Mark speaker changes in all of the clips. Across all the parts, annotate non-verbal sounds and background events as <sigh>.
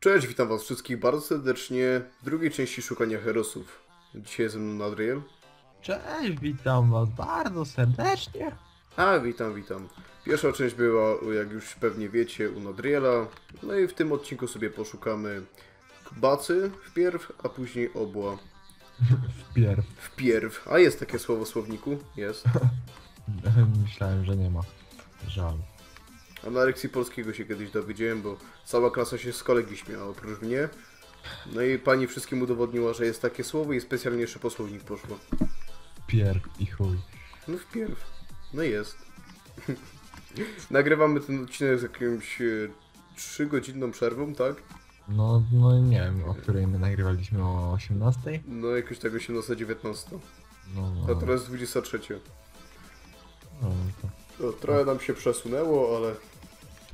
Speaker 1: Cześć, witam was wszystkich bardzo serdecznie w drugiej części szukania herosów. Dzisiaj ze mną Adriel.
Speaker 2: Cześć, witam was bardzo serdecznie.
Speaker 1: A, witam, witam. Pierwsza część była, jak już pewnie wiecie, u Nadriela. No i w tym odcinku sobie poszukamy bacy wpierw, a później obła
Speaker 2: Wpierw.
Speaker 1: wpierw. A jest takie słowo w słowniku? Jest. <laughs>
Speaker 2: Myślałem, że nie ma. Żal.
Speaker 1: A na lekcji polskiego się kiedyś dowiedziałem, bo cała klasa się z kolegi śmiała oprócz mnie. No i pani wszystkim udowodniła, że jest takie słowo i specjalnie jeszcze po słownik poszło.
Speaker 2: Wpierw i chuj.
Speaker 1: No wpierw. No jest. <laughs> Nagrywamy ten odcinek z jakąś e, 3-godzinną przerwą, tak?
Speaker 2: No, no nie wiem, o której my nagrywaliśmy o 18?
Speaker 1: No jakoś tak 18-19.
Speaker 2: No, no,
Speaker 1: A teraz 23.
Speaker 2: no to
Speaker 1: No, trochę nam się przesunęło, ale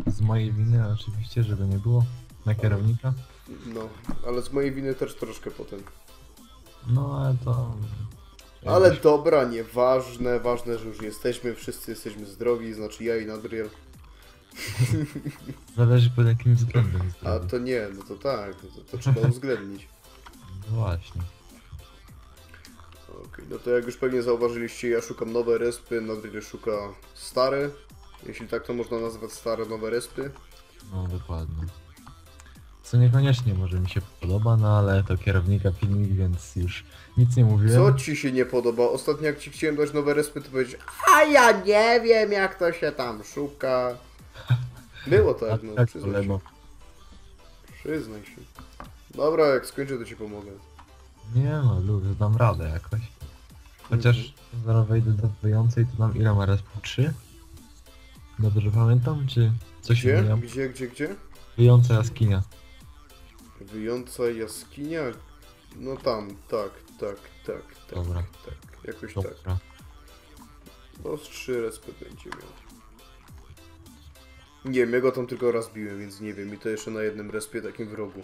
Speaker 2: z mojej winy oczywiście, żeby nie było. Na kierownika.
Speaker 1: no, ale z mojej winy też troszkę potem.
Speaker 2: No, ale to...
Speaker 1: Ale dobra, nieważne, ważne, że już jesteśmy, wszyscy jesteśmy zdrowi, znaczy ja i Nadriel. <laughs>
Speaker 2: Zależy pod jakim względem
Speaker 1: A to nie, no to tak, no to, to trzeba <laughs> uwzględnić.
Speaker 2: No właśnie.
Speaker 1: Okej, no to jak już pewnie zauważyliście, ja szukam nowe respy, Nadriel szuka stare. Jeśli tak to można nazwać stare, nowe respy.
Speaker 2: No, dokładnie. Co niekoniecznie może mi się podoba, no ale to kierownika filmik, więc już nic nie mówiłem.
Speaker 1: Co ci się nie podoba? Ostatnio jak ci chciałem dać nowe respy, to powiedzieć, a ja nie wiem jak to się tam szuka. <laughs> Było
Speaker 2: A
Speaker 1: tak, no,
Speaker 2: tak,
Speaker 1: przyznaj się. Przyznaj się. Dobra, jak skończę, to ci pomogę.
Speaker 2: Nie no, lubię, dam radę jakoś. Chociaż zaraz wejdę do wyjącej, to nam ile ma po trzy? Dobrze pamiętam, czy coś
Speaker 1: Gdzie?
Speaker 2: miałem?
Speaker 1: Gdzie, gdzie, gdzie?
Speaker 2: Wyjąca jaskinia.
Speaker 1: Wyjąca jaskinia? No tam, tak, tak, tak, tak,
Speaker 2: Dobra.
Speaker 1: tak, jakoś tak.
Speaker 2: Dobra.
Speaker 1: No z trzy respy będzie miał. Nie wiem, ja go tam tylko raz biłem, więc nie wiem. I to jeszcze na jednym respie takim w rogu.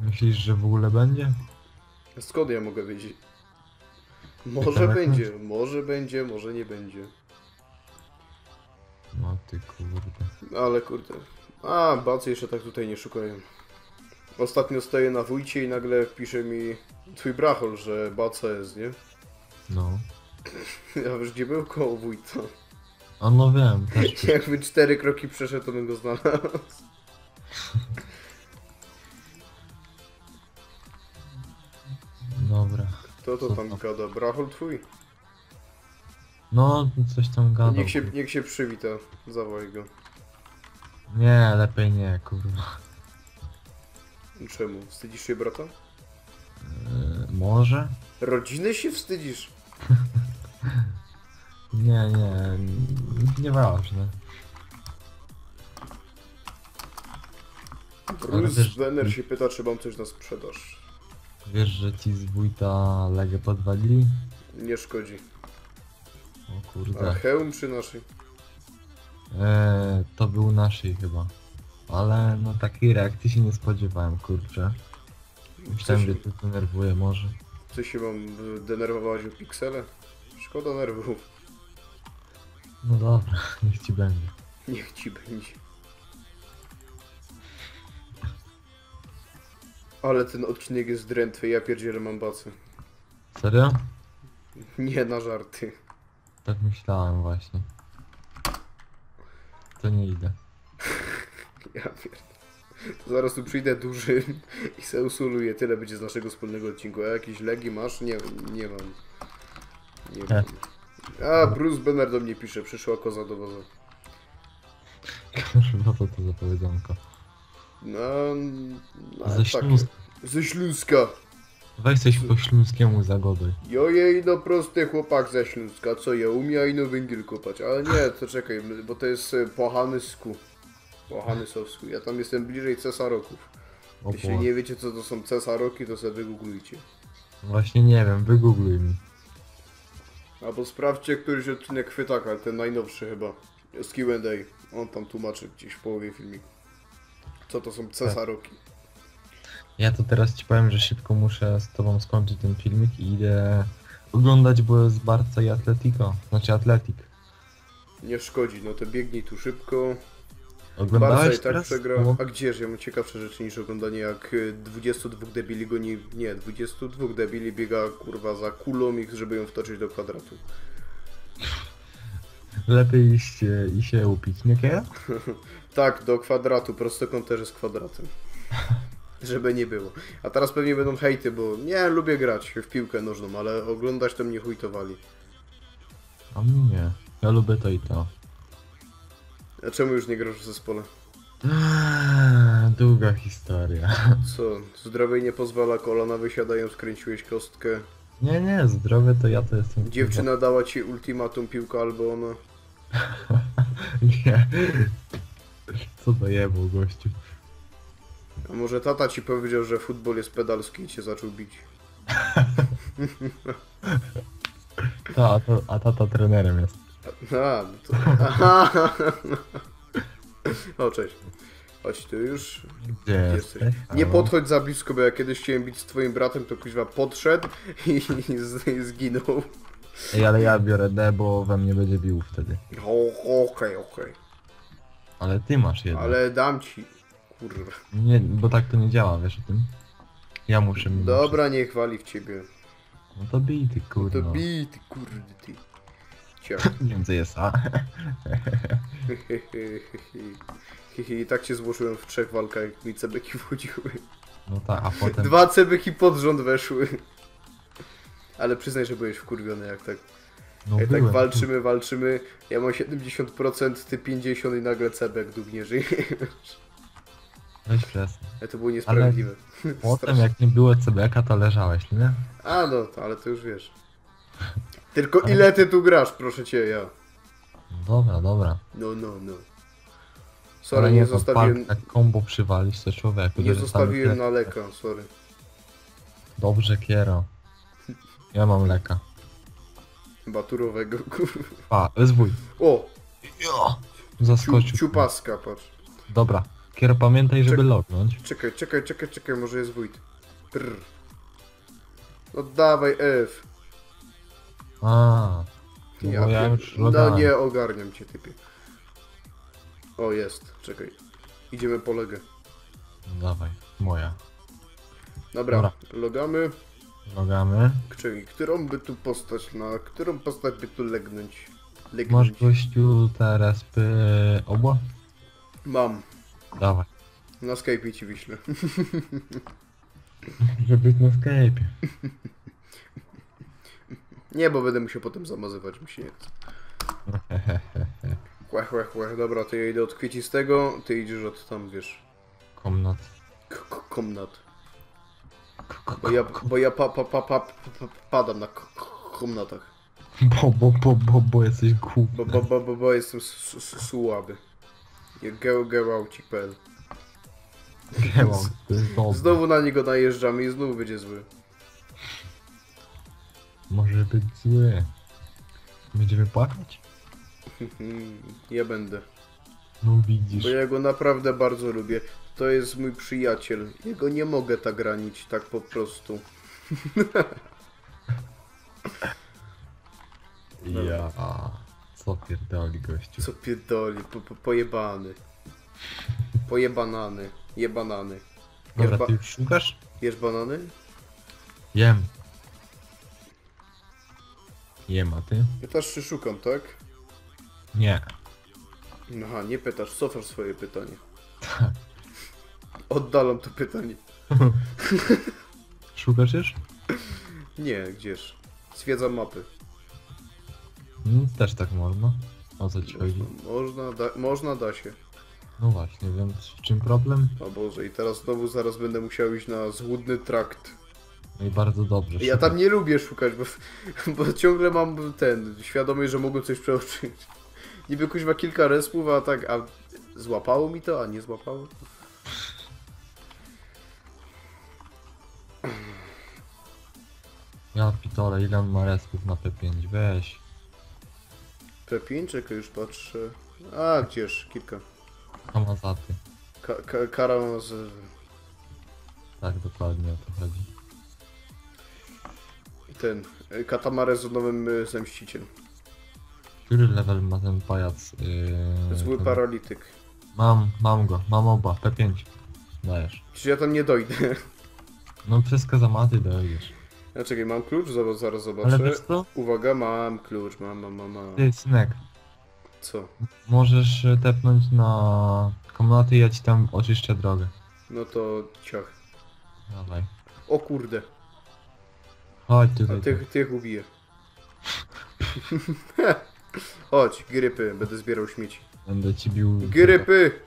Speaker 2: Myślisz, że w ogóle będzie?
Speaker 1: Skąd ja mogę wiedzieć? Może będzie, może będzie, może nie będzie.
Speaker 2: No ty kurde.
Speaker 1: Ale kurde. A, bacy jeszcze tak tutaj nie szukają. Ostatnio stoję na wójcie i nagle pisze mi twój brachol, że baca jest, nie?
Speaker 2: No. <laughs>
Speaker 1: Ja wiesz gdzie był? Koło wójta.
Speaker 2: A no wiem, też. <laughs>
Speaker 1: Jakby cztery kroki przeszedł, to bym go znalazł. <laughs>
Speaker 2: Dobra.
Speaker 1: Kto to
Speaker 2: Co
Speaker 1: tam
Speaker 2: tam?
Speaker 1: gada? Brachol twój?
Speaker 2: No, coś tam gadał.
Speaker 1: Niech się, niech się przywita. Zawołaj go.
Speaker 2: Nie, lepiej nie, kurwa.
Speaker 1: Czemu? Wstydzisz się brata?
Speaker 2: Yy, może?
Speaker 1: Rodziny się wstydzisz? <laughs>
Speaker 2: Nie, nie. Nieważne.
Speaker 1: Bruce
Speaker 2: wiesz-
Speaker 1: Banner się pyta, czy mam coś na sprzedaż.
Speaker 2: Wiesz, że ci z wójta legę podwalili?
Speaker 1: Nie szkodzi.
Speaker 2: O
Speaker 1: A
Speaker 2: kurde.
Speaker 1: hełm przy naszej?
Speaker 2: Eee, to był naszej chyba. Ale no takiej reakcji się nie spodziewałem, kurczę. Myślałem, że to denerwuje może.
Speaker 1: Co się mam denerwować o piksele? Szkoda nerwów.
Speaker 2: No dobra, <laughs> niech ci będzie.
Speaker 1: Niech ci będzie. Ale ten odcinek jest drętwy, ja pierdzielę mam bacy.
Speaker 2: Serio?
Speaker 1: Nie na żarty.
Speaker 2: Tak myślałem właśnie. To nie idę.
Speaker 1: Ja pierdolę. Zaraz tu przyjdę duży i se usuluję. Tyle będzie z naszego wspólnego odcinku. A jakieś legi masz? Nie, nie mam. Nie mam. A, Bruce Banner do mnie pisze. Przyszła koza do wozu.
Speaker 2: No to to zapowiedzonko.
Speaker 1: No, no
Speaker 2: Ze
Speaker 1: tak.
Speaker 2: Śląska.
Speaker 1: Ze Śląska.
Speaker 2: Weź coś po śląskiemu zagoduj.
Speaker 1: Jojej, no prosty chłopak ze Śląska, co ja umie no węgiel kopać. Ale nie, to czekaj, bo to jest e, po Hanysku. Po Hanysowsku. Ja tam jestem bliżej cesaroków.
Speaker 2: O
Speaker 1: Jeśli
Speaker 2: Boże.
Speaker 1: nie wiecie co to są cesaroki, to sobie wygooglujcie.
Speaker 2: Właśnie nie wiem, wygoogluj mi.
Speaker 1: Albo sprawdźcie któryś odcinek Chwytaka, ten najnowszy chyba. Z Q&A. On tam tłumaczy gdzieś w połowie filmiku. Co to są cesaroki.
Speaker 2: Ja to teraz ci powiem, że szybko muszę z tobą skończyć ten filmik i idę oglądać, bo jest Barca i Atletico. Znaczy Atletik.
Speaker 1: Nie szkodzi, no to biegnij tu szybko.
Speaker 2: Oglądałeś
Speaker 1: Barca i tak
Speaker 2: teraz?
Speaker 1: przegrał.
Speaker 2: No,
Speaker 1: A gdzież? Ja mam ciekawsze rzeczy niż oglądanie jak y, 22 debili goni... Nie, 22 debili biega kurwa za kulą ich, żeby ją wtoczyć do kwadratu.
Speaker 2: Lepiej iść e, i się upić, nie? <laughs>
Speaker 1: Tak, do kwadratu, prostokąt z kwadratem. <laughs> Żeby nie było. A teraz pewnie będą hejty, bo nie, lubię grać w piłkę nożną, ale oglądać to mnie hujtowali.
Speaker 2: A mnie nie. Ja lubię to i to.
Speaker 1: A czemu już nie grasz w zespole?
Speaker 2: Eee, Długa historia. <laughs>
Speaker 1: Co, zdrowie nie pozwala, kolana wysiadają, skręciłeś kostkę.
Speaker 2: Nie, nie, zdrowie to ja to jestem.
Speaker 1: Dziewczyna dała ci ultimatum piłka albo ona. <laughs>
Speaker 2: Nie. Co to jebło, gościu?
Speaker 1: A może tata ci powiedział, że futbol jest pedalski i cię zaczął bić. <laughs>
Speaker 2: Ta, a, to, a tata trenerem jest.
Speaker 1: A, no to... Aha. <laughs> O, cześć. Chodź tu już.
Speaker 2: Gdzie
Speaker 1: Jesteś.
Speaker 2: jesteś?
Speaker 1: Nie
Speaker 2: Halo?
Speaker 1: podchodź za blisko, bo ja kiedyś chciałem bić z twoim bratem, to kuźwa podszedł <laughs> i, i, z- i zginął.
Speaker 2: Ej, ale ja biorę D, bo we mnie będzie bił wtedy.
Speaker 1: O, Okej, okej.
Speaker 2: Ale ty masz jedno.
Speaker 1: Ale dam ci. Kurwa.
Speaker 2: Nie, bo tak to nie działa, wiesz o tym? Ja muszę mi
Speaker 1: Dobra, nie chwali w ciebie.
Speaker 2: No to bij ty,
Speaker 1: To
Speaker 2: kurwa.
Speaker 1: bij, ty kurde, ty. Cia. <laughs>
Speaker 2: Więcej jest, a?
Speaker 1: I tak cię złożyłem w trzech walkach, jak mi cebeki wchodziły.
Speaker 2: No tak, a potem...
Speaker 1: Dwa cebeki pod rząd weszły. Ale przyznaj, że byłeś wkurwiony, jak tak,
Speaker 2: No
Speaker 1: jak tak
Speaker 2: byłem.
Speaker 1: walczymy, walczymy. Ja mam 70%, ty 50% i nagle cebek dób nie
Speaker 2: Weź przestań.
Speaker 1: Ale to było niesprawiedliwe. <laughs>
Speaker 2: Potem
Speaker 1: Strasznie.
Speaker 2: jak nie było CBK, to leżałeś, nie?
Speaker 1: A no, to, ale to już wiesz. Tylko ile ty tu grasz, proszę cię, ja.
Speaker 2: No dobra, dobra.
Speaker 1: No, no, no.
Speaker 2: Ale
Speaker 1: Sorry, nie
Speaker 2: to
Speaker 1: zostawiłem,
Speaker 2: jak kombo przywalisz, to człowieku.
Speaker 1: nie zostawiłem na leka, sorry.
Speaker 2: Dobrze, Kiero. Ja mam leka.
Speaker 1: Baturowego, <laughs> kurwa.
Speaker 2: Pa, zwój.
Speaker 1: O,
Speaker 2: Jo!
Speaker 1: ciu,
Speaker 2: Zaskoczył.
Speaker 1: ciupaska, patrz.
Speaker 2: Dobra. Kiero, pamiętaj, żeby
Speaker 1: Czek-
Speaker 2: lognąć.
Speaker 1: Czekaj, czekaj, czekaj, czekaj, może jest wójt. Prr. No dawaj F.
Speaker 2: A. No
Speaker 1: Ja
Speaker 2: bo ja
Speaker 1: pier-
Speaker 2: już
Speaker 1: no
Speaker 2: logałem.
Speaker 1: nie ogarniam cię, typie. O, jest, czekaj. Idziemy po legę.
Speaker 2: No Dawaj, moja.
Speaker 1: Dobra,
Speaker 2: Dobra.
Speaker 1: logamy.
Speaker 2: Logamy.
Speaker 1: Czyli, którą by tu postać, na którą postać by tu legnąć?
Speaker 2: Masz
Speaker 1: Legnąć.
Speaker 2: gościu te respy obła?
Speaker 1: Mam.
Speaker 2: Dawaj.
Speaker 1: Na Skype'ie ci wyślę. <laughs>
Speaker 2: Żeby być na Skype'ie. <laughs>
Speaker 1: Nie, bo będę musiał potem zamazywać, mi się nie chce. <laughs> Chłe, chłe, chłe. Dobra, to ja idę od kwiecistego, ty idziesz od tam, wiesz,
Speaker 2: Komnat.
Speaker 1: k- k- komnat. Bo ja, bo ja pa, pa, pa, pa, pa, pa, padam na k- k- komnatach.
Speaker 2: Bo, bo, bo, bo, bo jesteś
Speaker 1: Bo,
Speaker 2: głupny.
Speaker 1: bo, bo, bo, bo jestem s- s- słaby. Ge- Gełaucik.pl
Speaker 2: Gełał, to jest dobre.
Speaker 1: Znowu na niego najeżdżamy i znowu będzie zły.
Speaker 2: Może być zły. Będziemy płakać? <laughs>
Speaker 1: Ja będę.
Speaker 2: No widzisz.
Speaker 1: Bo ja go naprawdę bardzo lubię. To jest mój przyjaciel. Jego nie mogę tak ranić, tak po prostu. <laughs>
Speaker 2: Ja. Co pierdoli gościu.
Speaker 1: Co pierdoli, po, po, pojebany. Pojebanany. Jebanany.
Speaker 2: Dobra,
Speaker 1: ba
Speaker 2: ty już szukasz?
Speaker 1: jesz banany?
Speaker 2: Jem. Jem, a ty?
Speaker 1: Pytasz czy szukam, tak?
Speaker 2: Nie.
Speaker 1: Aha, nie pytasz, cofasz swoje pytanie. <laughs> Oddalam to pytanie. <laughs>
Speaker 2: Szukasz już?
Speaker 1: Nie, gdzież? Zwiedzam mapy.
Speaker 2: No, też tak można. O co ci chodzi?
Speaker 1: Można, da, można, da się.
Speaker 2: No właśnie, więc w czym problem?
Speaker 1: O Boże, i teraz znowu zaraz będę musiał iść na złudny trakt.
Speaker 2: No i bardzo dobrze.
Speaker 1: Ja tam nie lubię szukać, bo, <laughs> bo ciągle mam ten, świadomość, że mogę coś przeoczyć. Niby kuźwa kilka respów, a tak, a złapało mi to, a nie złapało?
Speaker 2: Ja pitole, ile on ma respów na P5? Weź.
Speaker 1: P5, czekaj, już patrzę. A, gdzież, kilka.
Speaker 2: Hamazaty.
Speaker 1: Ka ka kara z...
Speaker 2: Tak, dokładnie o to chodzi.
Speaker 1: ten, y, Katamares z nowym y, zemściciel.
Speaker 2: Który level ma ten pajac? Yy,
Speaker 1: Zły
Speaker 2: ten...
Speaker 1: paralityk.
Speaker 2: Mam, mam go, mam oba, P5. Dajesz.
Speaker 1: Czy ja tam nie dojdę?
Speaker 2: No przez kazamaty dojdziesz.
Speaker 1: Ja czekaj, mam klucz? Zaraz, zaraz
Speaker 2: Ale
Speaker 1: zobaczę.
Speaker 2: wiesz co?
Speaker 1: Uwaga, mam klucz, mam, mam, mam, mam.
Speaker 2: Ty, synek,
Speaker 1: Co?
Speaker 2: możesz e, tepnąć na komnaty i ja ci tam oczyszczę drogę.
Speaker 1: No to ciach.
Speaker 2: Dawaj.
Speaker 1: O kurde,
Speaker 2: Chodź
Speaker 1: a
Speaker 2: tutaj.
Speaker 1: tych, tych ubiję. <laughs> Chodź, grypy, będę zbierał śmieci.
Speaker 2: Będę ci bił...
Speaker 1: Grypy!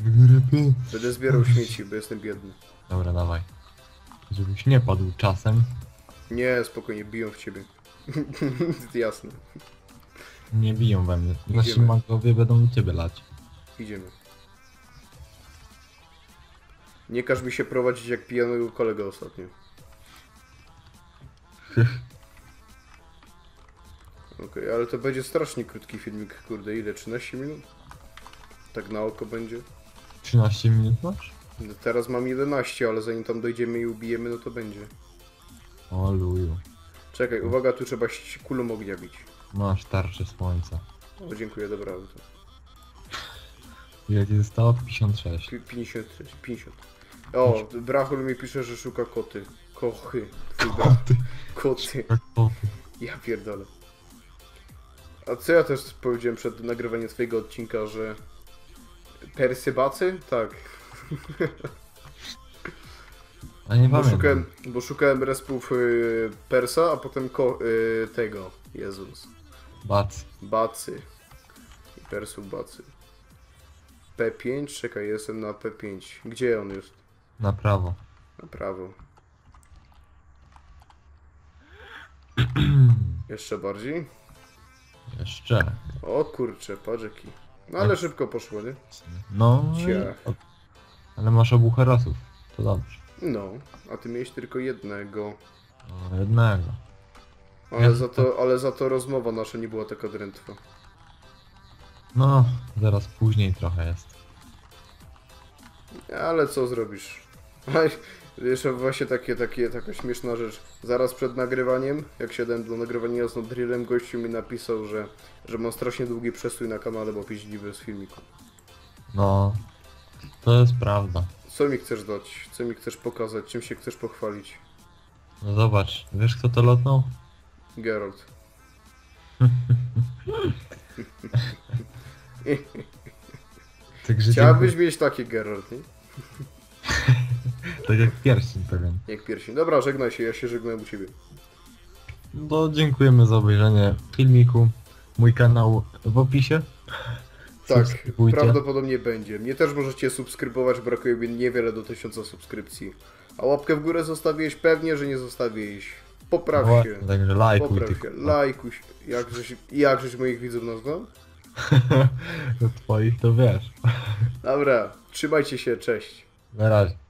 Speaker 2: Grypy!
Speaker 1: Będę zbierał śmieci, bo jestem biedny.
Speaker 2: Dobra, dawaj. Żebyś nie padł czasem.
Speaker 1: Nie, spokojnie, biją w ciebie. <laughs> Jasne,
Speaker 2: Nie biją we mnie. Nasi
Speaker 1: Idziemy.
Speaker 2: magowie będą ciebie lać.
Speaker 1: idziemy. Nie każ mi się prowadzić jak pijanego kolega ostatnio. <laughs> Okej, ale to będzie strasznie krótki filmik, kurde, ile? 13 minut? Tak na oko będzie?
Speaker 2: 13 minut masz?
Speaker 1: No Teraz mam 11, ale zanim tam dojdziemy i ubijemy, no to będzie.
Speaker 2: O luju.
Speaker 1: Czekaj, uwaga, tu trzeba ś- kulą ognia bić.
Speaker 2: Masz tarczę słońca.
Speaker 1: O, dziękuję, dobra auto.
Speaker 2: Ile ci zostało? 56.
Speaker 1: Pi- 50, 50. O, Brachol mi pisze, że szuka koty. Kochy. Twój brat. Koty. Ja pierdolę. A co ja też powiedziałem przed nagrywaniem twojego odcinka, że... Persybacy? Tak. <laughs>
Speaker 2: A nie
Speaker 1: Bo
Speaker 2: pamiętam.
Speaker 1: szukałem, bo szukałem respów y, Persa, a potem ko, y, tego. Jezus.
Speaker 2: Bac.
Speaker 1: Bacy. I Persów Bacy. P5? Czekaj, jestem na P5. Gdzie on jest?
Speaker 2: Na prawo.
Speaker 1: Na prawo. <clears throat> Jeszcze bardziej?
Speaker 2: Jeszcze.
Speaker 1: O kurczę, patrz jaki. No ale szybko poszło, nie?
Speaker 2: No.
Speaker 1: Ciach.
Speaker 2: Ale masz obu herosów. To dobrze.
Speaker 1: No, a ty miałeś tylko jednego.
Speaker 2: No, jednego.
Speaker 1: Ale za to, ale za to rozmowa nasza nie była taka drętwa.
Speaker 2: No, zaraz później trochę jest.
Speaker 1: Ale co zrobisz? Jeszcze właśnie takie, takie, taka śmieszna rzecz. Zaraz przed nagrywaniem, jak siadałem do nagrywania z Drillem, gościu mi napisał, że, że mam strasznie długi przestój na kanale, bo piździwy z filmiku.
Speaker 2: No. To jest prawda.
Speaker 1: Co mi chcesz dać? Co mi chcesz pokazać? Czym się chcesz pochwalić?
Speaker 2: No zobacz, wiesz kto to lotnął?
Speaker 1: Geralt.
Speaker 2: Tak, że
Speaker 1: Chciałbyś mieć taki Geralt, nie? <laughs>
Speaker 2: Tak jak pierścień pewien.
Speaker 1: Jak pierścień. Dobra, żegnaj się, ja się żegnam u ciebie.
Speaker 2: No dziękujemy za obejrzenie filmiku. Mój kanał w opisie.
Speaker 1: Tak, prawdopodobnie będzie. Mnie też możecie subskrybować, brakuje mi niewiele do 1000 subskrypcji. A łapkę w górę zostawiłeś? Pewnie, że nie zostawiłeś. Popraw
Speaker 2: No,
Speaker 1: się.
Speaker 2: Także lajkuj
Speaker 1: Popraw się. Lajkuj się. Jakżeś, jakżeś moich widzów nazwał?
Speaker 2: Do <laughs> twoich to wiesz.
Speaker 1: Dobra, trzymajcie się, cześć.
Speaker 2: Na razie.